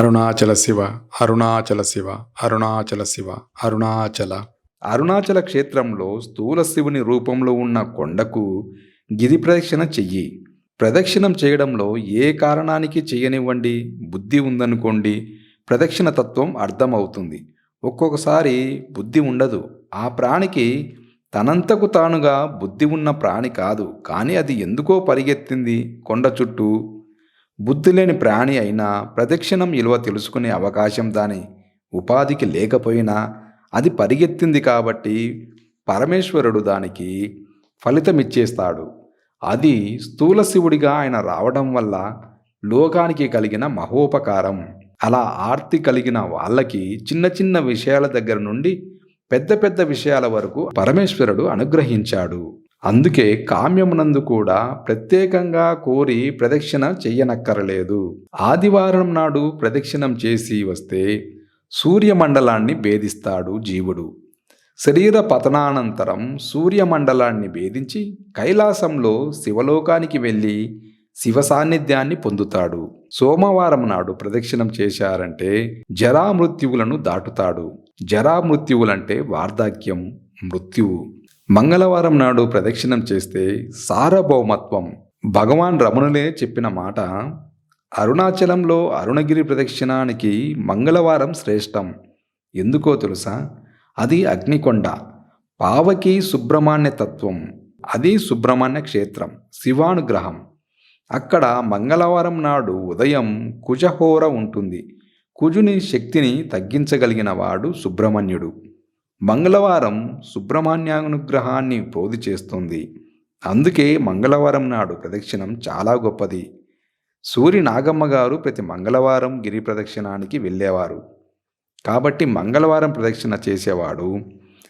అరుణాచల శివ అరుణాచల శివ అరుణాచల శివ అరుణాచల. అరుణాచల క్షేత్రంలో స్థూల శివుని రూపంలో ఉన్న కొండకు గిరి ప్రదక్షిణ చెయ్యి. ప్రదక్షిణం చేయడంలో ఏ కారణానికి చేయనివ్వండి? బుద్ధి ఉందనుకోండి. ప్రదక్షిణ తత్వం అర్థమవుతుంది. ఒక్కొక్కసారి బుద్ధి ఉండదు. ఆ ప్రాణికి తనంతకు తానుగా బుద్ధి ఉన్న ప్రాణి కాదు. కానీ అది ఎందుకో పరిగెత్తింది కొండ చుట్టూ. బుద్ధి లేని ప్రాణి అయినా ప్రదక్షిణం విలువ తెలుసుకునే అవకాశం దాని ఉపాధికి లేకపోయినా అది పరిగెత్తింది కాబట్టి పరమేశ్వరుడు దానికి ఫలితమిచ్చేస్తాడు. అది స్థూల శివుడిగా ఆయన రావడం వల్ల లోకానికి కలిగిన మహోపకారం. అలా ఆర్తి కలిగిన వాళ్ళకి చిన్న చిన్న విషయాల దగ్గర నుండి పెద్ద పెద్ద విషయాల వరకు పరమేశ్వరుడు అనుగ్రహించాడు. అందుకే కామ్యమునందు కూడా ప్రత్యేకంగా కోరి ప్రదక్షిణ చెయ్యనక్కరలేదు. ఆదివారం నాడు ప్రదక్షిణం చేసి వస్తే సూర్యమండలాన్ని భేదిస్తాడు జీవుడు. శరీర పతనానంతరం సూర్యమండలాన్ని భేదించి కైలాసంలో శివలోకానికి వెళ్ళి శివ సాన్నిధ్యాన్ని పొందుతాడు. సోమవారం నాడు ప్రదక్షిణం చేశారంటే జరామృత్యువులను దాటుతాడు. జరామృత్యువులంటే వార్ధక్యం మృత్యువు. మంగళవారం నాడు ప్రదక్షిణం చేస్తే సార్వభౌమత్వం. భగవాన్ రమణులే చెప్పిన మాట అరుణాచలంలో అరుణగిరి ప్రదక్షిణానికి మంగళవారం శ్రేష్టం. ఎందుకో తెలుసా? అది అగ్నికొండ. పావకి సుబ్రహ్మణ్య తత్వం. అది సుబ్రహ్మణ్య క్షేత్రం శివానుగ్రహం. అక్కడ మంగళవారం నాడు ఉదయం కుజహోర ఉంటుంది. కుజుని శక్తిని తగ్గించగలిగిన వాడు సుబ్రహ్మణ్యుడు. మంగళవారం సుబ్రహ్మణ్యానుగ్రహాన్ని బోధి చేస్తుంది. అందుకే మంగళవారం నాడు ప్రదక్షిణం చాలా గొప్పది. సూరి నాగమ్మ గారు ప్రతి మంగళవారం గిరి ప్రదక్షిణానికి వెళ్ళేవారు. కాబట్టి మంగళవారం ప్రదక్షిణ చేసేవాడు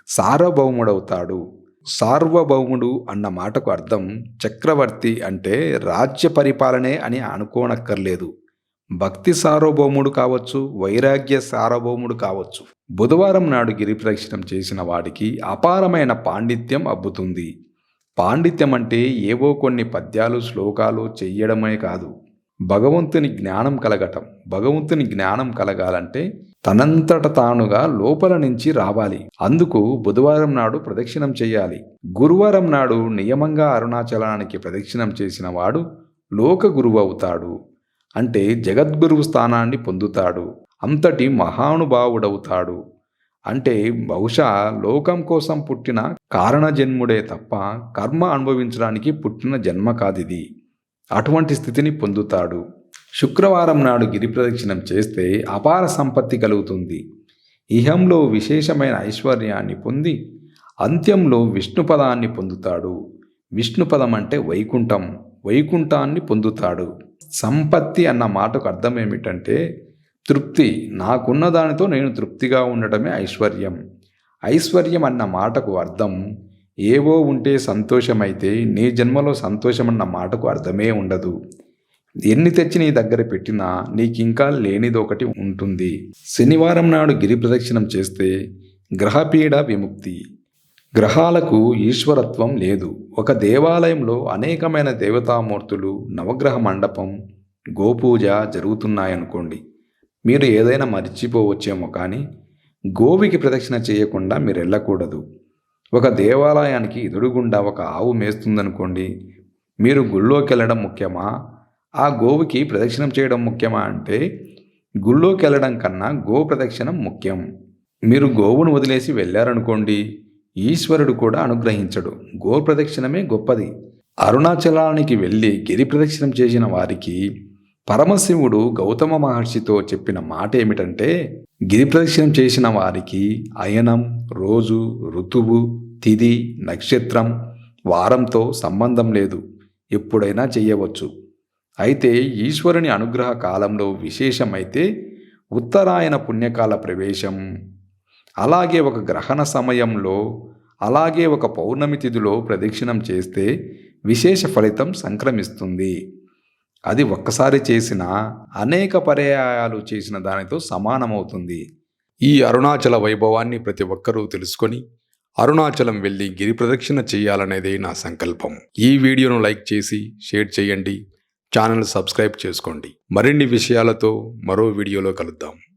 సార్వభౌముడవుతాడు. సార్వభౌముడు అన్న మాటకు అర్థం చక్రవర్తి అంటే రాజ్య పరిపాలనే అని అనుకోనక్కర్లేదు. భక్తి సార్వభౌముడు కావచ్చు వైరాగ్య సార్వభౌముడు కావచ్చు. బుధవారం నాడు గిరి ప్రదక్షిణం చేసిన వాడికి అపారమైన పాండిత్యం అబ్బుతుంది. పాండిత్యం అంటే ఏవో కొన్ని పద్యాలు శ్లోకాలు చెయ్యడమే కాదు. భగవంతుని జ్ఞానం కలగటం. భగవంతుని జ్ఞానం కలగాలంటే తనంతట తానుగా లోపల నుంచి రావాలి. అందుకు బుధవారం నాడు ప్రదక్షిణం చేయాలి. గురువారం నాడు నియమంగా అరుణాచలానికి ప్రదక్షిణం చేసిన వాడు లోక గురువు అవుతాడు. అంటే జగద్గురువు స్థానాన్ని పొందుతాడు. అంతటి మహానుభావుడవుతాడు. అంటే బహుశా లోకం కోసం పుట్టిన కారణజన్ముడే తప్ప కర్మ అనుభవించడానికి పుట్టిన జన్మ కాదిది. అటువంటి స్థితిని పొందుతాడు. శుక్రవారం నాడు గిరి ప్రదక్షిణం చేస్తే అపార సంపత్తి కలుగుతుంది. ఇహంలో విశేషమైన ఐశ్వర్యాన్ని పొంది అంత్యంలో విష్ణుపదాన్ని పొందుతాడు. విష్ణుపదం అంటే వైకుంఠం. వైకుంఠాన్ని పొందుతాడు. సంపత్తి అన్న మాటకు అర్థం ఏమిటంటే తృప్తి. నాకున్న దానితో నేను తృప్తిగా ఉండటమే ఐశ్వర్యం. ఐశ్వర్యం అన్న మాటకు అర్థం ఏవో ఉంటే సంతోషమైతే నీ జన్మలో సంతోషం అన్న మాటకు అర్థమే ఉండదు. ఎన్ని తెచ్చి నీ దగ్గర పెట్టినా నీకింకా లేనిదొకటి ఉంటుంది. శనివారం నాడు గిరి ప్రదక్షిణం చేస్తే గ్రహపీడ విముక్తి. గ్రహాలకు ఈశ్వరత్వం లేదు. ఒక దేవాలయంలో అనేకమైన దేవతామూర్తులు నవగ్రహ మండపం గోపూజ జరుగుతున్నాయనుకోండి. మీరు ఏదైనా మర్చిపోవచ్చేమో కానీ గోవికి ప్రదక్షిణ చేయకుండా మీరు వెళ్ళకూడదు. ఒక దేవాలయానికి ఎదురుగుండా ఒక ఆవు మేస్తుందనుకోండి మీరు గుళ్ళోకి వెళ్ళడం ముఖ్యమా? ఆ గోవుకి ప్రదక్షిణం చేయడం ముఖ్యమా అంటే గుళ్ళోకి వెళ్ళడం కన్నా గో ప్రదక్షిణం ముఖ్యం. మీరు గోవును వదిలేసి వెళ్ళారనుకోండి ఈశ్వరుడు కూడా అనుగ్రహించడు. గో ప్రదక్షిణమే గొప్పది. అరుణాచలానికి వెళ్ళి గిరి ప్రదక్షిణం చేసిన వారికి పరమశివుడు గౌతమ మహర్షితో చెప్పిన మాట ఏమిటంటే గిరిప్రదక్షిణం చేసిన వారికి అయనం రోజు ఋతువు తిథి నక్షత్రం వారంతో సంబంధం లేదు. ఎప్పుడైనా చేయవచ్చు. అయితే ఈశ్వరుని అనుగ్రహ కాలంలో విశేషమైతే ఉత్తరాయణ పుణ్యకాల ప్రవేశం. అలాగే ఒక గ్రహణ సమయంలో అలాగే ఒక పౌర్ణమి తిథిలో ప్రదక్షిణం చేస్తే విశేష ఫలితం సంక్రమిస్తుంది. అది ఒక్కసారి చేసిన అనేక పర్యాయాలు చేసిన దానితో సమానమవుతుంది. ఈ అరుణాచల వైభవాన్ని ప్రతి ఒక్కరూ తెలుసుకొని అరుణాచలం వెళ్ళి గిరి ప్రదక్షిణ చేయాలనేదే నా సంకల్పం. ఈ వీడియోను లైక్ చేసి షేర్ చేయండి. ఛానల్ సబ్స్క్రైబ్ చేసుకోండి. మరిన్ని విషయాలతో మరో వీడియోలో కలుద్దాం.